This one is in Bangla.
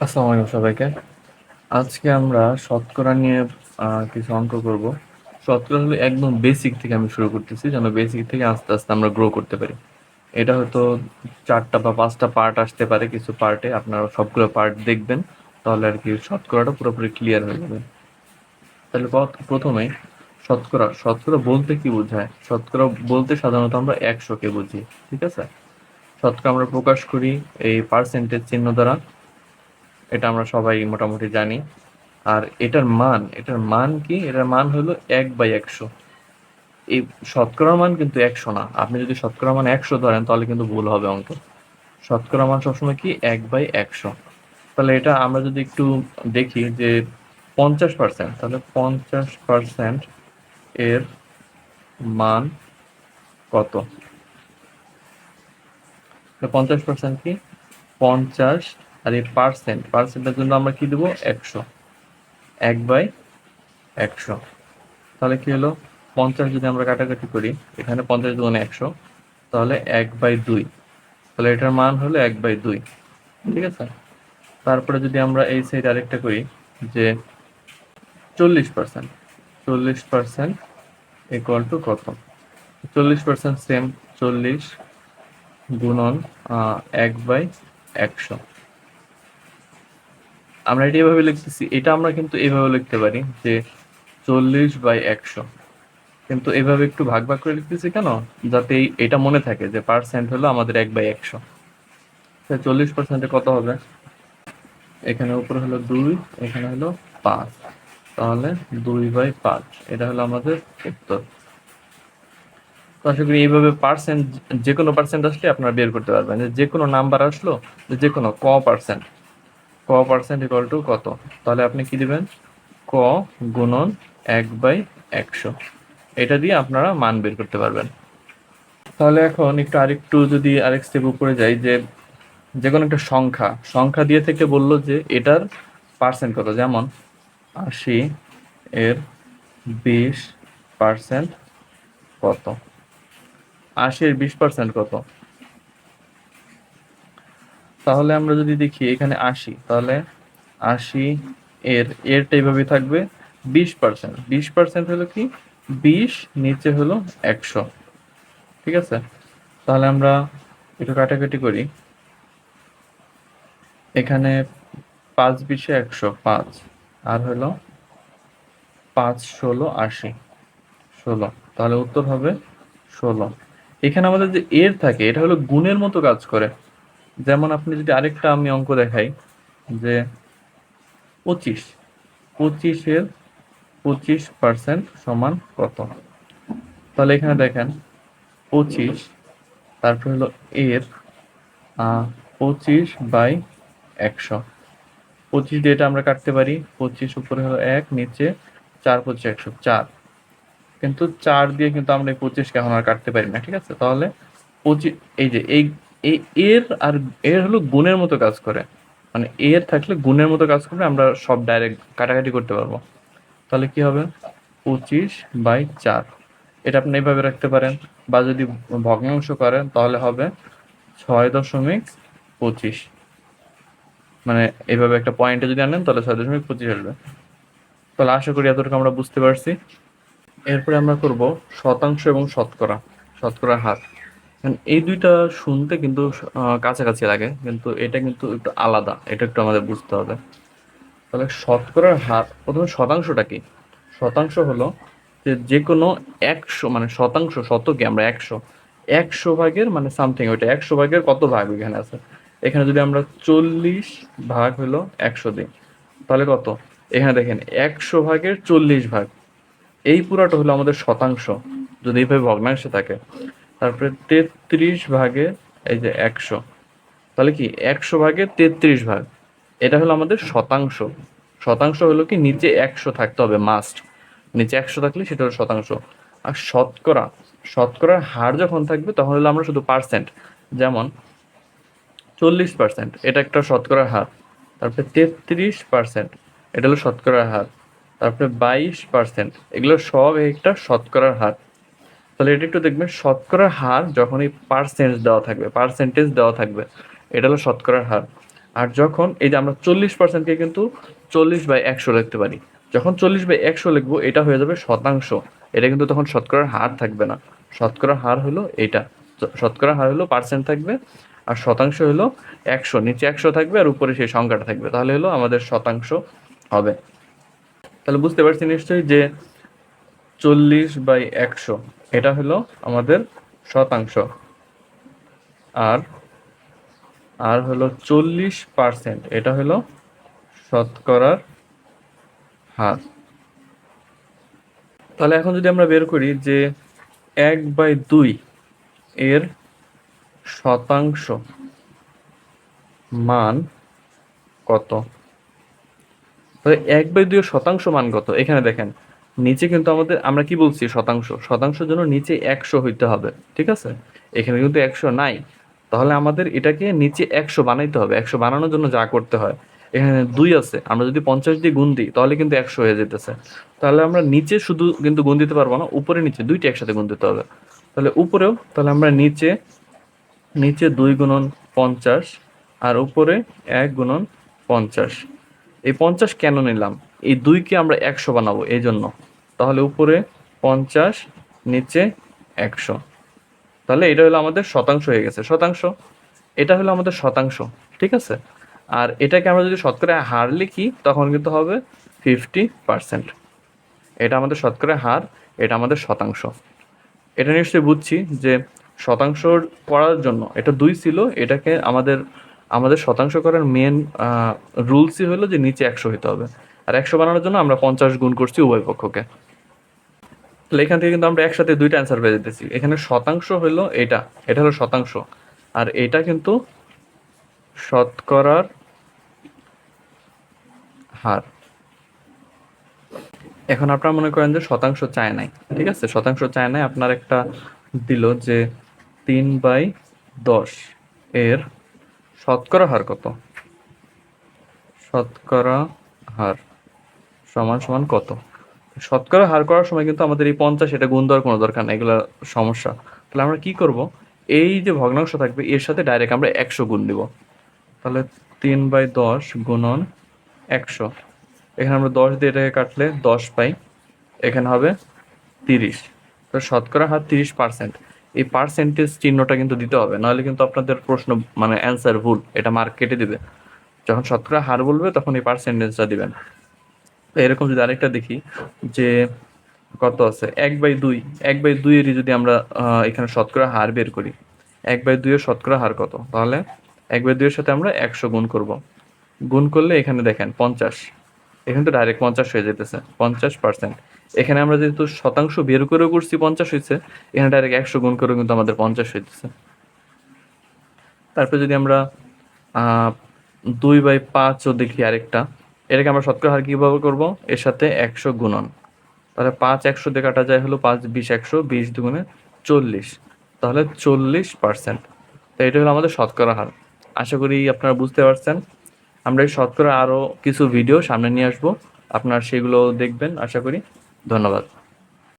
আসসালামু আলাইকুম সবাইকে। আজকে আমরা শতকরা নিয়ে কিছু অঙ্ক করব। শতকরা হলো একদম বেসিক থেকে আমি শুরু করতেছি, যেন বেসিক থেকে আস্তে আস্তে আমরা গ্রো করতে পারি। এটা হয়তো চারটা বা পাঁচটা পার্ট আসতে পারে কিছু পার্টে আপনারা সবগুলো পার্ট দেখবেন, তাহলে আর কি শতকরাটা পুরোপুরি ক্লিয়ার হয়ে যাবে। তাহলে প্রথ- প্রথমে শতকরা শতকরা বলতে কি বোঝায়? শতকরা বলতে সাধারণত আমরা একশোকে বুঝি, ঠিক আছে? শতকরা আমরা প্রকাশ করি এই পার্সেন্টেজ চিহ্ন দ্বারা। এটা আমরা সবাই মোটামুটি জানি। আর এটার মান এটার মান কি? এটার মান হলো এক বাই একশো। এই শতকরা মান কিন্তু একশো না। আপনি যদি শতকরা মান একশো ধরেন, তাহলে কিন্তু ভুল হবে অঙ্ক। শতকরা মান সবসময় কি? এক বাই একশো। তাহলে এটা আমরা যদি একটু দেখি যে পঞ্চাশ পার্সেন্ট তাহলে পঞ্চাশ পার্সেন্ট এর মান কত? পঞ্চাশ পার্সেন্ট কি? পঞ্চাশ আর এই পার্সেন্ট পার্সেন্টের জন্য আমরা কি দেবো? একশো। এক বাই একশো। তাহলে কি হলো? পঞ্চাশ যদি আমরা কাটাকাটি করি, এখানে পঞ্চাশ দুগুণে একশো, তাহলে এক বাই দুই। তাহলে এটার মান হলো এক বাই দুই। ঠিক আছে? তারপরে যদি আমরা এই সাইড আরেকটা করি, যে চল্লিশ পার্সেন্ট চল্লিশ পার্সেন্ট ইকুয়াল টু কত? চল্লিশ পার্সেন্ট সেম চল্লিশ গুণন এক বাই একশো। আমরা এটা এভাবে লিখতেছি, এটা আমরা কিন্তু এভাবে লিখতে পারি যে চল্লিশ বাই একশো। কিন্তু এভাবে একটু ভাগ ভাগ করে লিখতেছি কেন? যাতে এটা মনে থাকে যে পার্সেন্ট হলো আমাদের এক বাই একশো। চল্লিশ পার্সেন্টে কত হবে? এখানে উপরে হলো দুই, এখানে হলো পাঁচ। তাহলে দুই বাই পাঁচ, এটা হলো আমাদের উত্তর। তো আশা করি এইভাবে পার্সেন্ট যে কোনো পার্সেন্ট আসলে আপনারা বের করতে পারবেন। যে যে কোনো নাম্বার আসলো, যে কোনো ক পার্সেন্ট ক পার্সেন্ট ইকুয়াল টু কত? তাহলে আপনি কি দিবেন? ক গুণন এক বাই একশো। এটা দিয়ে আপনারা মান বের করতে পারবেন। তাহলে এখন একটু আরেকটু যদি আরেক স্টেপ উপরে যাই, যে যে কোনো একটা সংখ্যা সংখ্যা দিয়ে থেকে বলল যে এটার পার্সেন্ট কত? যেমন আশি এর বিশ পার্সেন্ট কত? আশি এর বিশ পার্সেন্ট কত? তাহলে আমরা যদি দেখি এখানে আশি, তাহলে আশি এর, এরটা এইভাবে থাকবে বিশ পার্সেন্ট বিশ পার্সেন্ট হলো কি? বিশ নিচে হলো একশো। ঠিক আছে? তাহলে আমরা একটু কাটাকাটি করি। এখানে পাঁচ বিশে একশো, পাঁচ। আর হলো পাঁচ ষোলো, আশি। ষোলো। তাহলে উত্তর হবে ষোলো। এখানে আমাদের যে এর থাকে, এটা হলো গুণের মতো কাজ করে। যেমন আপনি যদি আরেকটা আমি অঙ্ক দেখাই, যে পঁচিশ, পঁচিশের পঁচিশ পার্সেন্ট সমান কত? তাহলে এখানে দেখেন, পঁচিশ, তারপর হলো এর পঁচিশ বাই একশো। পঁচিশ দিয়ে এটা আমরা কাটতে পারি, পঁচিশ উপরে হলো এক, নিচে চার পঁচিশ একশো চার। কিন্তু চার দিয়ে কিন্তু আমরা এই পঁচিশকে এখন আর কাটতে পারি না, ঠিক আছে? তাহলে পঁচিশ এই যে এই এর আর এর হলো গুণের মতো কাজ করে। মানে এর থাকলে গুণের মতো কাজ করবে আমরা সব ডাইরেক্ট কাটাকাটি করতে পারব। তাহলে কি হবে? পঁচিশ বাই চার। এটা আপনি এইভাবে রাখতে পারেন বা যদি ভগ্নাংশ করেন তাহলে হবে ছয় দশমিক পঁচিশ। মানে এইভাবে একটা পয়েন্টে যদি আনেন তাহলে ছয় দশমিক পঁচিশ আসবে। তাহলে আশা করি এতটুকু আমরা বুঝতে পারছি। এরপরে আমরা করব শতাংশ এবং শতকরা শতকরা এখন এই দুইটা শুনতে কিন্তু কাছাকাছি লাগে, কিন্তু এটা কিন্তু একটু আলাদা, এটা একটু আমাদের বুঝতে হবে। তাহলে শতকরার হার, প্রথমে শতাংশটা কি? শতাংশ হলো যে যে কোনো একশো মানে শতাংশ, শতকে আমরা একশো একশো ভাগের মানে সামথিং ওইটা একশো ভাগের কত ভাগ এখানে আছে? এখানে যদি আমরা চল্লিশ ভাগ হলো একশো দিই, তাহলে কত? এখানে দেখেন, একশো ভাগের চল্লিশ ভাগ। এই পুরাটা হলো আমাদের শতাংশ, যদি এইভাবে ভগ্নাংশে থাকে। তারপরে তেত্রিশ ভাগে, এই যে একশো। তাহলে কি একশো ভাগে তেত্রিশ ভাগ? এটা হলো আমাদের শতাংশ। শতাংশ হলো কি নিচে একশো থাকতে হবে মাস্ট নিচে একশো থাকলে সেটা হলো শতাংশ। আর শতকরা, শতকরার হার যখন থাকবে, তখন হলো আমরা শুধু পার্সেন্ট যেমন চল্লিশ পার্সেন্ট এটা একটা শতকরার হার। তারপরে তেত্রিশ পার্সেন্ট এটা হলো শতকরার হার। তারপরে বাইশ পার্সেন্ট এগুলো সব একটা শতকরার হার। তাহলে এটা একটু দেখবেন, শতকরার হার যখন এই পার্সেন্ট দেওয়া থাকবে পার্সেন্টেজ দেওয়া থাকবে, এটা হলো শতকরার হার। আর যখন এই যে আমরা চল্লিশ পার্সেন্টকে কিন্তু চল্লিশ বাই একশো লিখতে পারি, যখন চল্লিশ বাই একশো লিখব, এটা হয়ে যাবে শতাংশ। এটা কিন্তু তখন শতকরার হার থাকবে না। শতকরার হার হলো এটা। শতকরা হার হলো পার্সেন্ট থাকবে, আর শতাংশ হলো একশো। নিচে একশো থাকবে, আর উপরে সেই সংখ্যাটা থাকবে। তাহলে হলো আমাদের শতাংশ হবে। তাহলে বুঝতে পারছি নিশ্চয়ই যে চল্লিশ বাই একশো এটা হলো আমাদের শতাংশ। আর আর হলো চল্লিশ পার্সেন্ট, এটা হলো শতকরার হার। তাহলে এখন যদি আমরা বের করি যে এক বাই দুই এর শতাংশ মান কত? এক বাই দুই শতাংশ মান কত? এখানে দেখেন নিচে কিন্তু আমাদের, আমরা কি বলছি, শতাংশ। শতাংশের জন্য নিচে একশো হইতে হবে, ঠিক আছে? এখানে কিন্তু একশো নাই। তাহলে আমাদের এটাকে নিচে একশো বানাইতে হবে। একশো বানানোর জন্য যা করতে হয়, এখানে দুই আছে। আমরা যদি পঞ্চাশ দিয়ে গুণ দিই, তাহলে কিন্তু একশো হয়ে যেতেছে। তাহলে আমরা নিচে শুধু কিন্তু গুণ দিতে পারব না, উপরে নিচে দুইটি একসাথে গুণ দিতে হবে। তাহলে উপরেও, তাহলে আমরা নিচে নিচে দুই গুণন পঞ্চাশ আর উপরে এক গুণন পঞ্চাশ। এই পঞ্চাশ কেন নিলাম? এই দুইকে আমরা একশো বানাবো এই জন্য তাহলে উপরে পঞ্চাশ, নিচে একশো। তাহলে এটা হলো আমাদের শতাংশ হয়ে গেছে। শতাংশ, এটা হলো আমাদের শতাংশ, ঠিক আছে? আর এটাকে আমরা যদি শতকরা হার লিখি, তখন কিন্তু হবে ফিফটি পার্সেন্ট। এটা আমাদের শতকরা হার, এটা আমাদের শতাংশ। এটা নিশ্চয়ই বুঝছি যে শতাংশ করার জন্য, এটা দুই ছিল, এটাকে আমাদের আমাদের শতাংশ করার মেন রুলসই হলো যে নিচে একশো হইতে হবে। আর একশো বানানোর জন্য আমরা পঞ্চাশ গুণ করছি উভয় পক্ষকে। তাহলে এখান থেকে কিন্তু আমরা একসাথে দুইটা অ্যান্সার পেয়ে যেতেছি। এখানে শতাংশ হলো এটা এটা হলো শতাংশ। আর এটা কিন্তু শতকরার হার। এখন আপনারা মনে করেন যে শতাংশ চায় নাই, ঠিক আছে? শতাংশ চায় নাই, আপনার একটা দিল যে তিন বাই দশ এর শতকরা হার কত? শতকরা হার। সমান সমান কত? শতকরা হার করার সময় কিন্তু আমাদের এই পঞ্চাশ, এটা গুণ দেওয়ার কোনো দরকার নেই, এগুলো সমস্যা। তাহলে আমরা কি করব? এই যে ভগ্নাংশ থাকবে, এর সাথে ডাইরেক্ট আমরা একশো গুণ দিব। তাহলে তিন বাই দশ গুণন একশো। এখানে আমরা দশ দিয়ে এটাকে কাটলে দশ পাই, এখানে হবে তিরিশ। তো শতকরা হার তিরিশ পার্সেন্ট এই পার্সেন্টেজ চিহ্নটা কিন্তু দিতে হবে, নাহলে কিন্তু আপনাদের প্রশ্ন মানে অ্যান্সার ভুল, এটা মার্ক কেটে দিবে। যখন শতকরা হার বলবে, তখন এই পার্সেন্টেজটা দিবেন। এরকম যদি আরেকটা দেখি, যে কত আছে? এক বাই দুই। এক বাই দুইয়েরই যদি আমরা এখানে শতকরা হার বের করি, এক বাই দুইয়ের শতকরা হার কত? তাহলে এক বাই দুইয়ের সাথে আমরা একশো গুণ করব। গুণ করলে এখানে দেখেন পঞ্চাশ। এখানে তো ডাইরেক্ট পঞ্চাশ হয়ে যেতেছে পঞ্চাশ পার্সেন্ট এখানে আমরা যেহেতু শতাংশ বের করেও করছি, পঞ্চাশ হয়েছে এখানে ডাইরেক্ট একশো গুণ করেও কিন্তু আমাদের পঞ্চাশ হইতেছে। তারপরে যদি আমরা দুই বাই পাঁচও দেখি আরেকটা এটাকে আমরা শতকরা হার কীভাবে করব? এর সাথে একশো গুণন। তাহলে পাঁচ একশো দিয়ে কাটা যায় হলো পাঁচ, বিশ একশো, বিশ দুগুণে চল্লিশ। তাহলে চল্লিশ পার্সেন্ট। তো এটা হলো আমাদের শতকরা হার। আশা করি আপনারা বুঝতে পারছেন। আমরা এই শতকরা আরও কিছু ভিডিও সামনে নিয়ে আসব। আপনারা সেগুলো দেখবেন। আশা করি ধন্যবাদ।